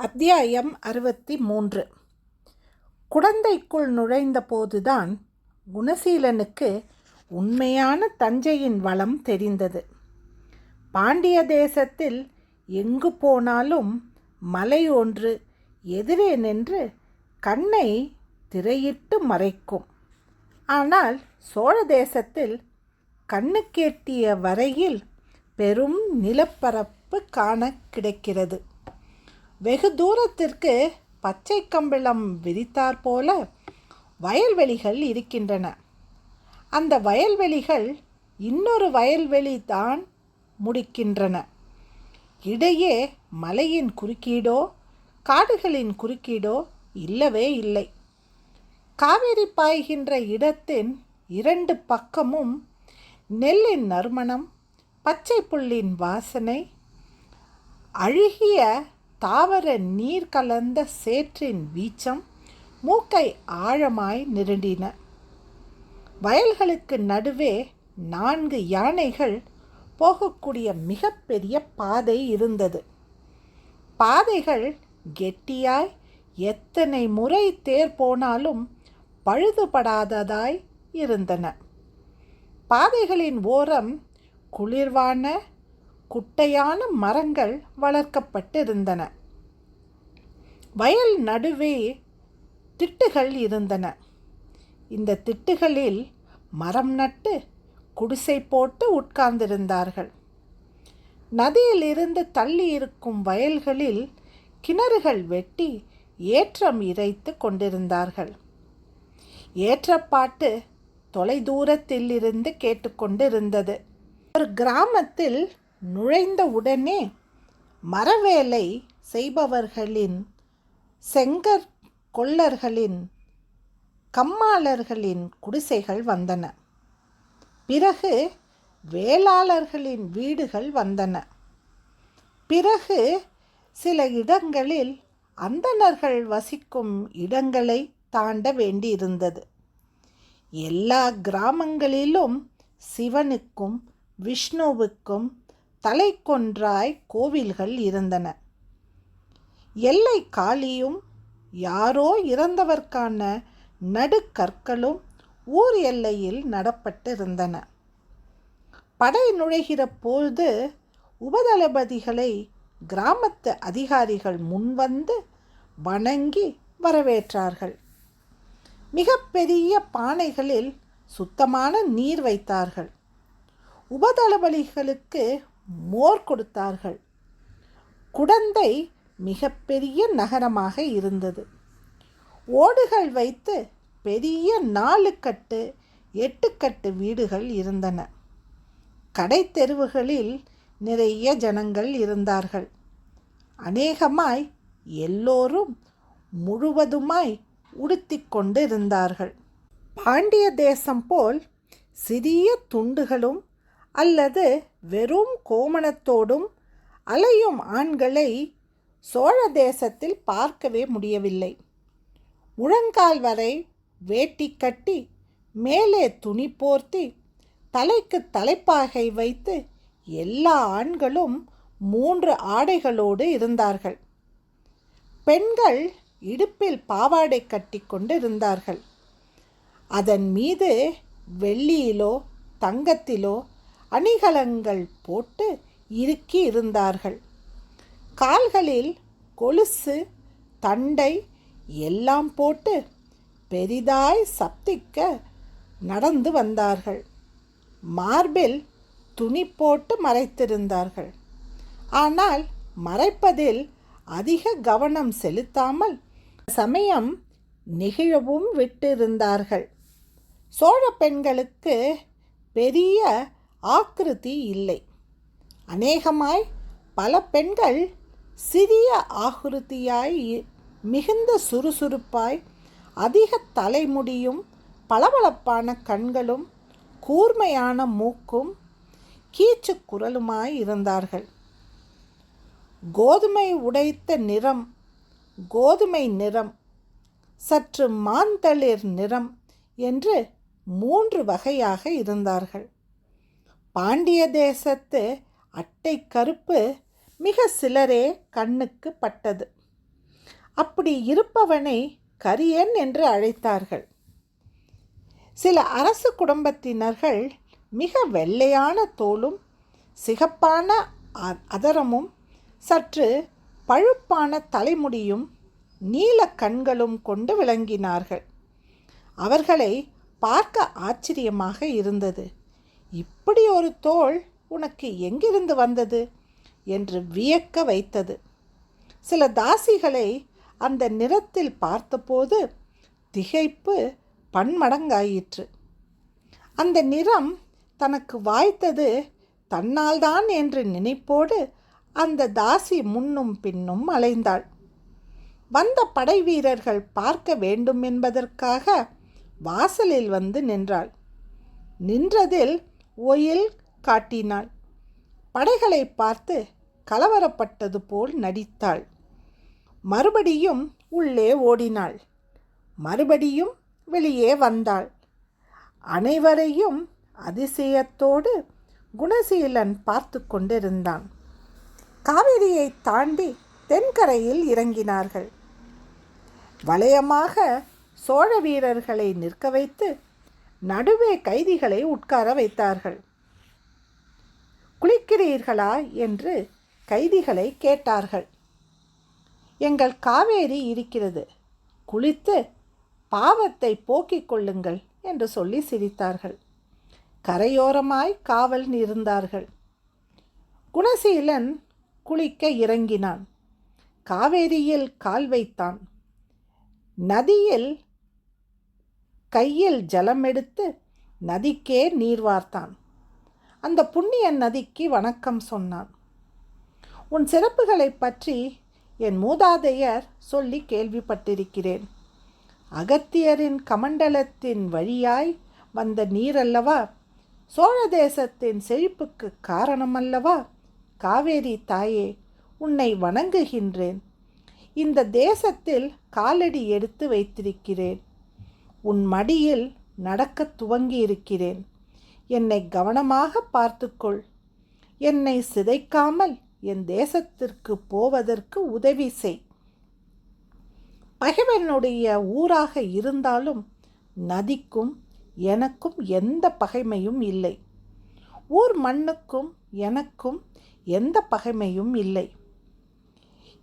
அத்தியாயம் அறுபத்தி மூன்று. குடந்தைக்குள் நுழைந்தபோதுதான் குணசீலனுக்கு உண்மையான தஞ்சையின் வளம் தெரிந்தது. பாண்டிய தேசத்தில் எங்கு போனாலும் மலை ஒன்று எதிரே நின்று கண்ணை திரையிட்டு மறைக்கும். ஆனால் சோழ தேசத்தில் கண்ணுக்கேட்டிய வரையில் பெரும் நிலப்பரப்பு காண கிடைக்கிறது. வெகு தூரத்திற்கு பச்சை கம்பிளம் விரித்தாற் போல வயல்வெளிகள் இருக்கின்றன. அந்த வயல்வெளிகள் இன்னொரு வயல்வெளி தான் முடிக்கின்றன. இடையே மலையின் குறுக்கீடோ காடுகளின் குறுக்கீடோ இல்லவே இல்லை. காவிரி பாய்கின்ற இடத்தின் இரண்டு பக்கமும் நெல்லின் நறுமணம் பச்சை புல்லின் வாசனை அழுகிய தாவர நீர் கலந்த சேற்றின் வீச்சம் மூக்கை ஆழமாய் நிரண்டின. வயல்களுக்கு நடுவே நான்கு யானைகள் போகக்கூடிய மிகப்பெரிய பாதை இருந்தது. பாதைகள் கெட்டியாய் எத்தனை முறை தேர் போனாலும் பழுதுபடாததாய் இருந்தன. பாதைகளின் ஓரம் குளிர்வான குட்டையான மரங்கள் வளர்க்கப்பட்டிருந்தன. வயல் நடுவே திட்டுகள் இருந்தன. இந்த திட்டுகளில் மரம் நட்டு குடிசை போட்டு உட்கார்ந்திருந்தார்கள். நதியிலிருந்து தள்ளி இருக்கும் வயல்களில் கிணறுகள் வெட்டி ஏற்றம் இறைத்து கொண்டிருந்தார்கள். ஏற்றப்பாட்டு தொலைதூரத்திலிருந்து கேட்டுக்கொண்டிருந்தது ஒரு கிராமத்தில் நுழைந்த உடனே மரவேலை செய்பவர்களின் செங்கற் கொள்ளர்களின் கம்மாளர்களின் குடிசைகள் வந்தன. பிறகு வேளாளர்களின் வீடுகள் வந்தன. பிறகு சில இடங்களில் அந்தணர்கள் வசிக்கும் இடங்களை தாண்ட வேண்டியிருந்தது. எல்லா கிராமங்களிலும் சிவனுக்கும் விஷ்ணுவுக்கும் தலைக்கொன்றாய் கோவில்கள் இருந்தன. எல்லை காளியும் யாரோ இறந்தவர்க்கான நடுக்கற்களும் ஊர் எல்லையில் நடப்பட்டிருந்தன. படை நுழைகிற பொழுது உபதளபதிகளை கிராமத்து அதிகாரிகள் முன்வந்து வணங்கி வரவேற்றார்கள். மிகப்பெரிய பானைகளில் சுத்தமான நீர் வைத்தார்கள். உபதளபதிகளுக்கு மோர் கொடுத்தார்கள். குடந்தை மிகப்பெரிய நகரமாக இருந்தது. ஓடுகள் வைத்து பெரிய நாலு கட்டு எட்டு கட்டு வீடுகள் இருந்தன. கடை தெருவுகளில் நிறைய ஜனங்கள் இருந்தார்கள். அநேகமாய் எல்லோரும் முழுவதுமாய் உடுத்திக்கொண்டு இருந்தார்கள் பாண்டிய தேசம் போல் சிறிய துண்டுகளும் அல்லது வெறும் கோமணத்தோடும் அலையும் ஆண்களை சோழ தேசத்தில் பார்க்கவே முடியவில்லை. முழங்கால் வரை வேட்டி கட்டி மேலே துணி போர்த்தி தலைக்கு தலைப்பாகை வைத்து எல்லா ஆண்களும் மூன்று ஆடைகளோடு இருந்தார்கள். பெண்கள் இடுப்பில் பாவாடை கட்டி கொண்டு இருந்தார்கள் அதன் மீது வெள்ளியிலோ தங்கத்திலோ அணிகலங்கள் போட்டு இறுக்கி இருந்தார்கள். கால்களில் கொலுசு தண்டை எல்லாம் போட்டு பெரிதாய் சப்திக்க நடந்து வந்தார்கள். மார்பில் துணி போட்டு மறைத்திருந்தார்கள். ஆனால் மறைப்பதில் அதிக கவனம் செலுத்தாமல் சமயம் நெகிழவும் விட்டிருந்தார்கள். சோழ பெண்களுக்கு பெரிய ஆக்கிருதி இல்லை. அநேகமாய் பல பெண்கள் சிறிய ஆகிருதியாய் மிகுந்த சுறுசுறுப்பாய் அதிக தலைமுடியும் பளபளப்பான கண்களும் கூர்மையான மூக்கும் கீச்சு குரலுமாய் இருந்தார்கள். கோதுமை உடைத்த நிறம் கோதுமை நிறம் சற்று மாந்தளிர் நிறம் என்று மூன்று வகையாக இருந்தார்கள். பாண்டிய தேசத்து அட்டை கருப்பு மிக சிலரே கண்ணுக்கு பட்டது. அப்படி இருப்பவனை கரியன் என்று அழைத்தார்கள். சில அரசு குடும்பத்தினர்கள் மிக வெள்ளையான தோலும் சிகப்பான அ- அதரமும் சற்று பழுப்பான தலைமுடியும் நீல கண்களும் கொண்டு விளங்கினார்கள். அவர்களை பார்க்க ஆச்சரியமாக இருந்தது. இப்படி ஒரு தோள் உனக்கு எங்கிருந்து வந்தது? என்று வியக்க வைத்தது. சில தாசிகளை அந்த நிறத்தில் பார்த்தபோது திகைப்பு பன்மடங்காயிற்று. அந்த நிறம் தனக்கு வாய்த்தது தன்னால்தான் என்று நினைப்போடு அந்த தாசி முன்னும் பின்னும் அலைந்தாள். வந்த படை வீரர்கள் பார்க்க வேண்டும் என்பதற்காக வாசலில் வந்து நின்றாள். நின்றதில் ஒயில் காட்டினாள். படைகளை பார்த்து கலவரப்பட்டது போல் நடித்தாள். மறுபடியும் உள்ளே ஓடினாள். மறுபடியும் வெளியே வந்தாள். அனைவரையும் அதிசயத்தோடு குணசீலன் பார்த்து கொண்டிருந்தான். காவிரியை தாண்டி தென்கரையில் இறங்கினார்கள். வளையமாக சோழ வீரர்களை நிற்க வைத்து நடுவே கைதிகளை உட்கார வைத்தார்கள். குளிக்கிறீர்களா? என்று கைதிகளை கேட்டார்கள். எங்கள் காவேரி இருக்கிறது. குளித்து பாவத்தை போக்கிக் கொள்ளுங்கள் என்று சொல்லி சிரித்தார்கள். கரையோரமாய் காவல் இருந்தார்கள் குணசீலன் குளிக்க இறங்கினான். காவேரியில் கால் வைத்தான். நதியில் கையில் ஜலம் எடுத்து நதிக்கே நீர் வார்த்தான். அந்த புண்ணிய நதிக்கு வணக்கம் சொன்னான். உன் சிறப்புகளைப் பற்றி என் மூதாதையர் சொல்லி கேள்விப்பட்டிருக்கிறேன். அகத்தியரின் கமண்டலத்தின் வழியாய் வந்த நீரல்லவா? சோழ தேசத்தின் செழிப்புக்கு காரணமல்லவா? காவேரி தாயே உன்னை வணங்குகின்றேன். இந்த தேசத்தில் காலடி எடுத்து வைத்திருக்கிறேன். உன் மடியில் நடக்கத் துவங்கியிருக்கிறேன். என்னை கவனமாக பார்த்துக்கொள். என்னை சிதைக்காமல் என் தேசத்திற்கு போவதற்கு உதவி செய். பகைவனுடைய ஊராக இருந்தாலும் நதிக்கும் எனக்கும் எந்த பகைமையும் இல்லை. ஊர் மண்ணுக்கும் எனக்கும் எந்த பகைமையும் இல்லை.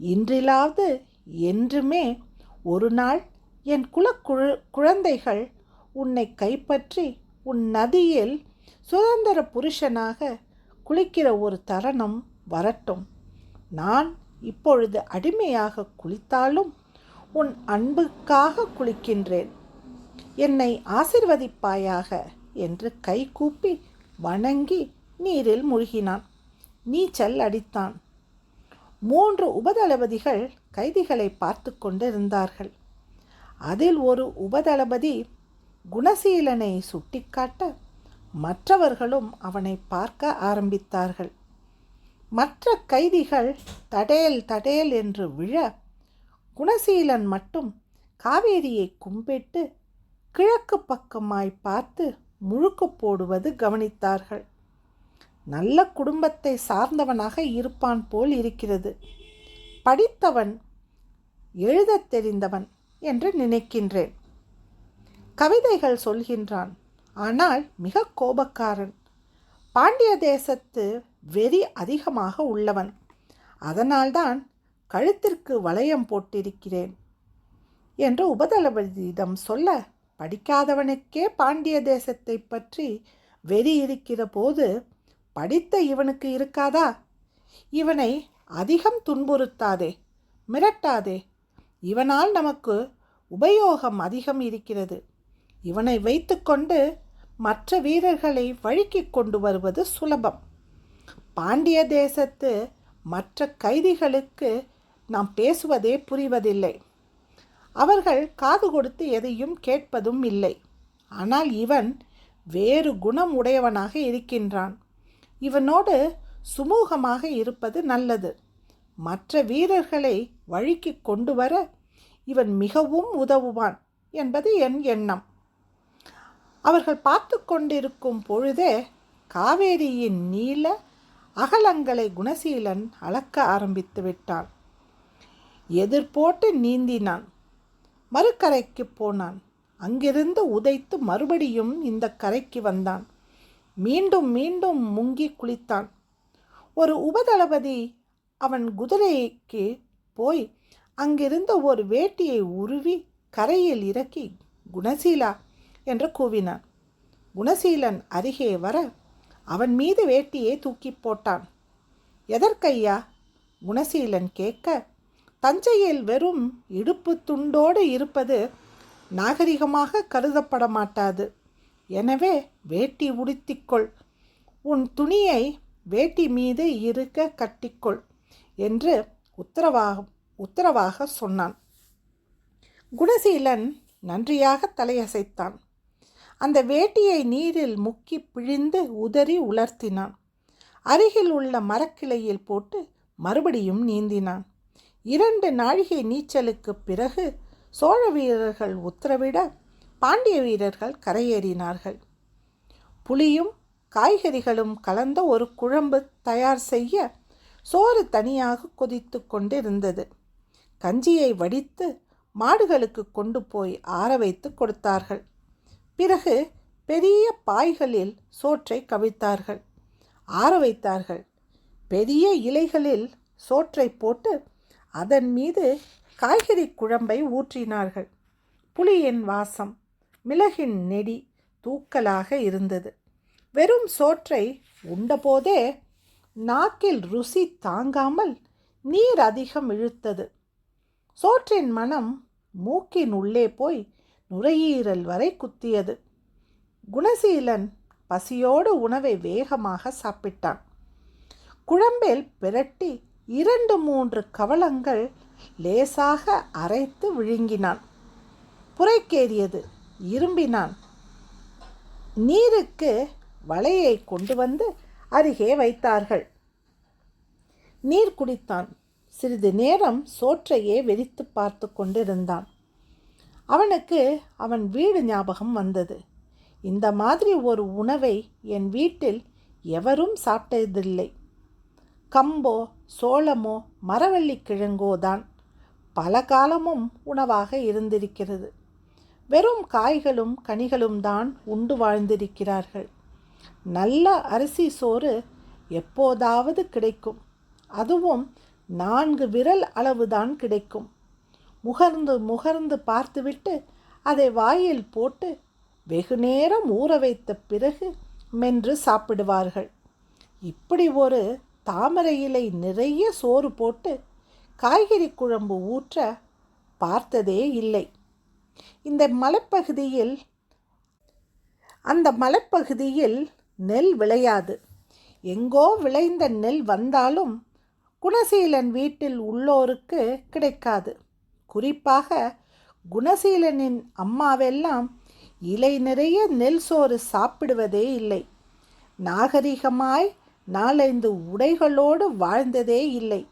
இன்றிலாவது என்றுமே ஒரு நாள் என் குலக்குழு குழந்தைகள் உன்னை கைப்பற்றி உன் நதியில் சுதந்திர புருஷனாக குளிக்கிற ஒரு தருணம் வரட்டும். நான் இப்பொழுது அடிமையாக குளித்தாலும் உன் அன்புக்காக குளிக்கின்றேன். என்னை ஆசிர்வதிப்பாயாக என்று கை கூப்பி வணங்கி நீரில் மூழ்கினான். நீச்சல் அடித்தான். மூன்று உபதளபதிகள் கைதிகளை பார்த்து கொண்டிருந்தார்கள். அதில் ஒரு உபதளபதி குணசீலனை சுட்டிக்காட்ட மற்றவர்களும் அவனை பார்க்க ஆரம்பித்தார்கள். மற்ற கைதிகள் தடேல் தடேல் என்று விழ குணசீலன் மட்டும் காவேரியை கும்பிட்டு கிழக்கு பக்கமாய் பார்த்து முழுக்கு போடுவது கவனித்தார்கள். நல்ல குடும்பத்தை சார்ந்தவனாக இருப்பான் போல் இருக்கிறது. படித்தவன் எழுதத் தெரிந்தவன் என்று நினைக்கின்றேன். கவிதைகள் சொல்கின்றான். ஆனால் மிக கோபக்காரன். பாண்டிய தேசத்து வெறி அதிகமாக உள்ளவன். அதனால்தான் கழுத்திற்கு வளையம் போட்டிருக்கிறேன் என்று உபதளபதியிடம் சொல்ல படிக்காதவனுக்கே பாண்டிய தேசத்தை பற்றி வெறி இருக்கிற போது படித்த இவனுக்கு இருக்காதா? இவனை அதிகம் துன்புறுத்தாதே மிரட்டாதே இவனால் நமக்கு உபயோகம் அதிகம் இருக்கிறது. இவனை வைத்துக்கொண்டு மற்ற வீரர்களை வழுக்கி கொண்டு வருவது சுலபம். பாண்டிய தேசத்து மற்ற கைதிகளுக்கு நாம் பேசுவதே புரிவதில்லை. அவர்கள் காது கொடுத்து எதையும் கேட்பதும் இல்லை. ஆனால் இவன் வேறு குணம் உடையவனாக இருக்கின்றான். இவனோடு சுமூகமாக இருப்பது நல்லது. மற்ற வீரர்களை வழிக்கு கொண்டு வர இவன் மிகவும் உதவுவான் என்பது என் எண்ணம். அவர்கள் பார்த்து கொண்டிருக்கும் பொழுதே காவேரியின் நீல அகலங்களை குணசீலன் அளக்க ஆரம்பித்து விட்டான். எதிர்போட்டு நீந்தினான். மறுக்கரைக்கு போனான். அங்கிருந்து உதைத்து மறுபடியும் இந்த கரைக்கு வந்தான். மீண்டும் மீண்டும் முங்கி குளித்தான். ஒரு உபதளபதி அவன் குதிரைக்கு போய் அங்கிருந்த ஒரு வேட்டியை உருவி கரையில் இறக்கி குணசீலா என்று கூவினான். குணசீலன் அருகே வர அவன் மீது வேட்டியை தூக்கி போட்டான். எதற்கையா குணசீலன் கேட்க தஞ்சையில் வெறும் இடுப்பு துண்டோடு இருப்பது நாகரிகமாக கருதப்பட மாட்டாது. எனவே வேட்டி உடுத்திக்கொள் உன் துணியை வேட்டி மீது இருக்க கட்டிக்கொள் என்று உத்தரவாக உத்தரவாக சொன்னான். குணசீலன் நன்றியாக தலையசைத்தான். அந்த வேட்டியை நீரில் முக்கி பிழிந்து உதறி உலர்த்தினான். அருகில் உள்ள மரக்கிளையில் போட்டு மறுபடியும் நீந்தினான். இரண்டு நாழிகை நீச்சலுக்குப் பிறகு சோழ வீரர்கள் உத்தரவிட பாண்டிய வீரர்கள் கரையேறினார்கள். புளியும் காய்கறிகளும் கலந்த ஒரு குழம்பு தயார் செய்ய சோறு தனியாக கொதித்து கொண்டிருந்தது. கஞ்சியை வடித்து மாடுகளுக்கு கொண்டு போய் ஆற வைத்து கொடுத்தார்கள். பிறகு பெரிய பாய்களில் சோற்றை கவிழ்த்தார்கள். ஆற வைத்தார்கள். பெரிய இலைகளில் சோற்றை போட்டு அதன் மீது காய்கறி குழம்பை ஊற்றினார்கள். புளியின் வாசம் மிளகின் நெடி தூக்கலாக இருந்தது. வெறும் சோற்றை உண்டபோதே நாக்கில் ருசி தாங்காமல் நீர் அதிகம் இழுத்தது. சோற்றின் மனம் மூக்கின் உள்ளே போய் நுரையீரல் வரை குத்தியது. குணசீலன் பசியோடு உணவை வேகமாக சாப்பிட்டான். குழம்பில் பிரட்டி இரண்டு மூன்று கவளங்கள் லேசாக அரைத்து விழுங்கினான். புரைக்கேறியது இரும்பினான். நீருக்கு வலையை கொண்டு வந்து அருகே வைத்தார்கள். நீர் குடித்தான். சிறிது நேரம் சோற்றையே வெறித்து பார்த்து கொண்டிருந்தான். அவனுக்கு அவன் வீடு ஞாபகம் வந்தது. இந்த மாதிரி ஒரு உணவை என் வீட்டில் எவரும் சாப்பிட்டதில்லை. கம்போ சோளமோ மரவள்ளி கிழங்கோ தான் பல காலமும் உணவாக இருந்திருக்கிறது. வெறும் காய்களும் கனிகளும் தான் உண்டு வாழ்ந்திருக்கிறார்கள். நல்ல அரிசி சோறு எப்போதாவது கிடைக்கும். அதுவும் நான்கு விரல் அளவுதான் கிடைக்கும். முகர்ந்து முகர்ந்து பார்த்துவிட்டு அதை வாயில் போட்டு வெகு நேரம் ஊற வைத்த பிறகு மென்று சாப்பிடுவார்கள். இப்படி ஒரு தாமரை இலை நிறைய சோறு போட்டு காய்கறி குழம்பு ஊற்ற பார்த்ததே இல்லை. இந்த மலைப்பகுதியில் அந்த மலைப்பகுதியில் நெல் விளையாது. எங்கோ விளைந்த நெல் வந்தாலும் குணசீலன் வீட்டில் உள்ளோருக்கு கிடைக்காது. குறிப்பாக குணசீலனின் அம்மாவெல்லாம் இலை நிறைய நெல் சோறு சாப்பிடுவதே இல்லை. நாகரிகமாய் நாலைந்து உடைகளோடு வாழ்ந்ததே இல்லை.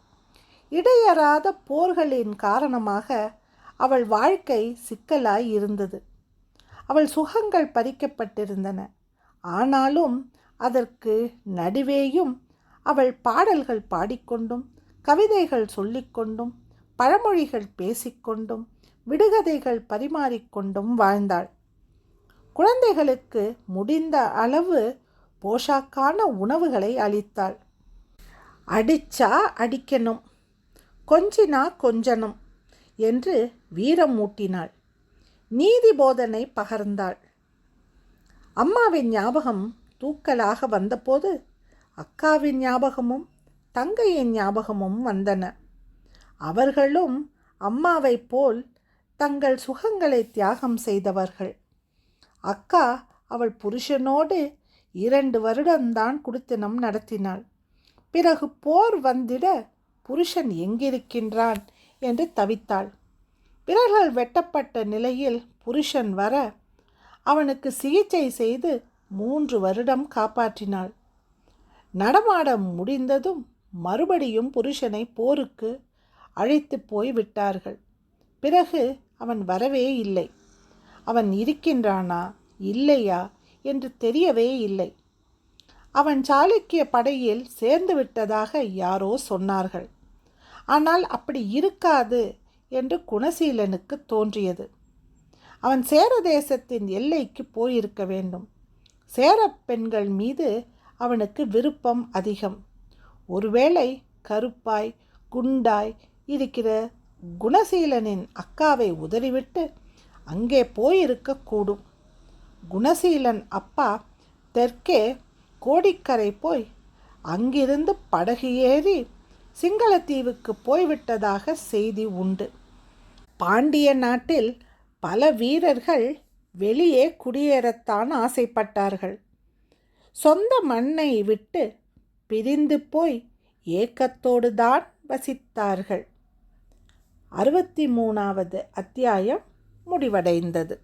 இடையறாத போர்களின் காரணமாக அவள் வாழ்க்கை சிக்கலாய் இருந்தது. அவள் சுகங்கள் பறிக்கப்பட்டிருந்தன. ஆனாலும் அதற்கு நடுவேயும் அவள் பாடல்கள் பாடிக்கொண்டும் கவிதைகள் சொல்லிக்கொண்டும் பழமொழிகள் பேசிக்கொண்டும் விடுகதைகள் பரிமாறிக்கொண்டும் வாழ்ந்தாள். குழந்தைகளுக்கு முடிந்த அளவு போஷாக்கான உணவுகளை அளித்தாள். அடிச்சா அடிக்கணும் கொஞ்சினா கொஞ்சனும் என்று வீரம் மூட்டினாள் நீதி போதனை பகர்ந்தாள். அம்மாவின் ஞாபகம் தூக்கலாக வந்தபோது அக்காவின் ஞாபகமும் தங்கையின் ஞாபகமும் வந்தன. அவர்களும் அம்மாவைப் போல் தங்கள் சுகங்களை தியாகம் செய்தவர்கள். அக்கா அவள் புருஷனோடு இரண்டு வருடம்தான் குடித்தனம் நடத்தினாள். பிறகு போர் வந்திட புருஷன் எங்கிருக்கின்றான் என்று தவித்தாள். விரல்கள் வெட்டப்பட்ட நிலையில் புருஷன் வர அவனுக்கு சிகிச்சை செய்து மூன்று வருடம் காப்பாற்றினாள். நடமாட முடிந்ததும் மறுபடியும் புருஷனை போருக்கு அழைத்து போய் விட்டார்கள். பிறகு அவன் வரவே இல்லை. அவன் இருக்கின்றானா? இல்லையா என்று தெரியவே இல்லை. அவன் சாளுக்கிய படையில் சேர்ந்து விட்டதாக யாரோ சொன்னார்கள். ஆனால் அப்படி இருக்காது என்று குணசீலனுக்கு தோன்றியது. அவன் சேர தேசத்தின் எல்லைக்கு போயிருக்க வேண்டும். சேர பெண்கள் மீது அவனுக்கு விருப்பம் அதிகம். ஒருவேளை கருப்பாய் குண்டாய் இருக்கிற குணசீலனின் அக்காவை உதறிவிட்டு அங்கே போயிருக்கக்கூடும் குணசீலன் அப்பா தெற்கே கோடிக்கரை போய் அங்கிருந்து படகு ஏறி சிங்களத்தீவுக்கு போய்விட்டதாக செய்தி உண்டு. பாண்டிய நாட்டில் பல வீரர்கள் வெளியே குடியேறத்தான் ஆசைப்பட்டார்கள். சொந்த மண்ணை விட்டு பிரிந்து போய் ஏக்கத்தோடு தான் வசித்தார்கள். அறுபத்தி மூணாவது அத்தியாயம் முடிவடைந்தது.